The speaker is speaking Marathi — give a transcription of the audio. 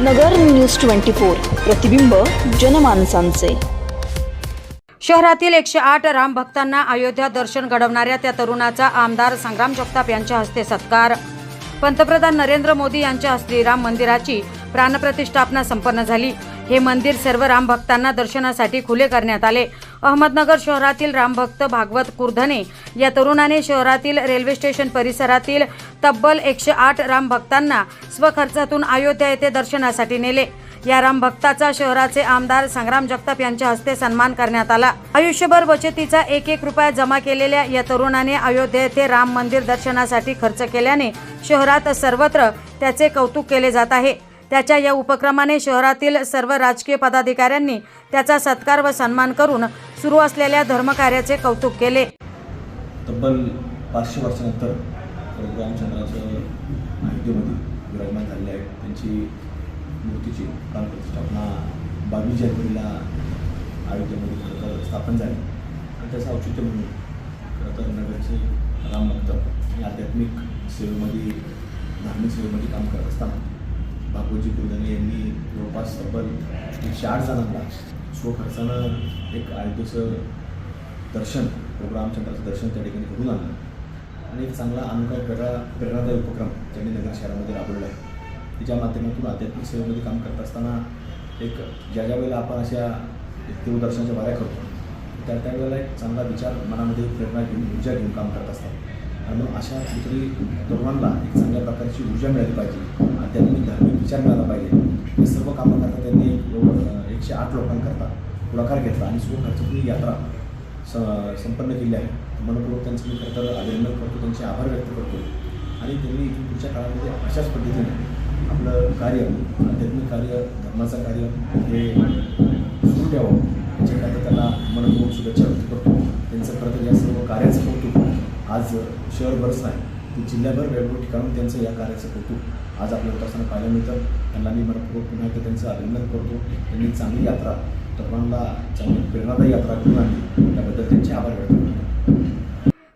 नगर न्यूज ट्वेंटी फोर प्रतिबिंब जनमानसांचे. शहरातील एकशे आठ राम भक्तांना अयोध्या दर्शन घडवणाऱ्या त्या तरुणाचा आमदार संग्राम जगताप यांच्या हस्ते सत्कार. पंतप्रधान नरेंद्र मोदी यांच्या हस्ते राम मंदिराची प्राणप्रतिष्ठापना संपन्न झाली. हे मंदिर सर्व राम भक्तांना दर्शनासाठी खुले करण्यात आले. अहमदनगर शहरातील रामभक्त भागवत कुर्धने या तरुणाने शहरातील रेल्वे स्टेशन परिसरातील तब्बल एकशे आठ राम भक्तांना स्वखर्चातून अयोध्या येथे दर्शनासाठी नेले. या राम भक्ताचा शहराचे आमदार संग्राम जगताप यांच्या हस्ते सन्मान करण्यात आला. आयुष्यभर बचतीचा एक एक रुपया जमा केलेल्या या तरुणाने अयोध्या येथे राम मंदिर दर्शनासाठी खर्च केल्याने शहरात सर्वत्र त्याचे कौतुक केले जात आहे. त्याच्या या उपक्रमाने शहरातील सर्व राजकीय पदाधिकाऱ्यांनी त्याचा सत्कार व सन्मान करून सुरू असलेल्या धर्मकार्याचे कौतुक केले. तब्बल पाचशे वर्षानंतर रामचंद्राचं अयोध्येमध्ये विराजमान झाले आहे त्यांची मूर्तीची प्राणप्रतिष्ठापना बावीस जानेवारीला अयोध्येमध्ये खरं तर स्थापन झाली. आणि त्याचं औचित्य म्हणून खरं तर नगरचे राम भक्त आणि आध्यात्मिक सेवेमध्ये धार्मिक सेवेमध्ये काम करत असताना बापूजी कुलधने यांनी जवळपास तब्बल एकशे आठ जणांना स्वखर्चानं एक अयोध्येचं दर्शन प्रभू रामचंद्राचं दर्शन त्या ठिकाणी घडून आणलं. आणि एक चांगला अनुभव प्रेरणा प्रेरणादायी उपक्रम त्यांनी नगर शहरामध्ये राबवला आहे. तिच्या माध्यमातून आध्यात्मिक सेवेमध्ये काम करत असताना एक ज्या ज्या वेळेला आपण अशा देवदर्शनाच्या वाऱ्या करतो त्या त्यावेळेला एक चांगला विचार मनामध्ये प्रेरणा घेऊन ऊर्जा घेऊन काम करत असतात. आणि अशा कुठेतरी तरुणांना एक चांगल्या प्रकारची ऊर्जा मिळाली पाहिजे आध्यात्मिक धार्मिक विचार मिळाला पाहिजे हे सर्व कामं करता त्यांनी एक एकशे आठ लोकांकरता पुढाकार घेतला आणि स्वखर्चातून यात्रा स संपन्न केली आहे. मनपूर्वक त्यांचं मी खरं तर अभिनंदन करतो त्यांचे आभार व्यक्त करतो. आणि त्यांनी पुढच्या काळामध्ये अशाच पद्धतीने आपलं कार्य आध्यात्मिक कार्य धर्माचं कार्य हे सुरू ठेवावं. याच्याकरता त्यांना मनपूर्वक शुभेच्छा व्यक्त करतो त्यांचं खरं तर या सर्व कार्याचं कौतुक आज शहरभरच नाही. तर जिल्ह्याभर वेगवेगळ्या ठिकाणून त्यांचं या कार्याचं कौतुक आज आपल्या होत असताना पाहायला मिळतं. त्यांना मी मनपूर्वक पुन्हा एकदा त्यांचं अभिनंदन करतो. त्यांनी चांगली यात्रा तरुणांना चांगली प्रेरणादायी यात्रा करून आणली त्याबद्दल त्यांचे आभार व्यक्त करतो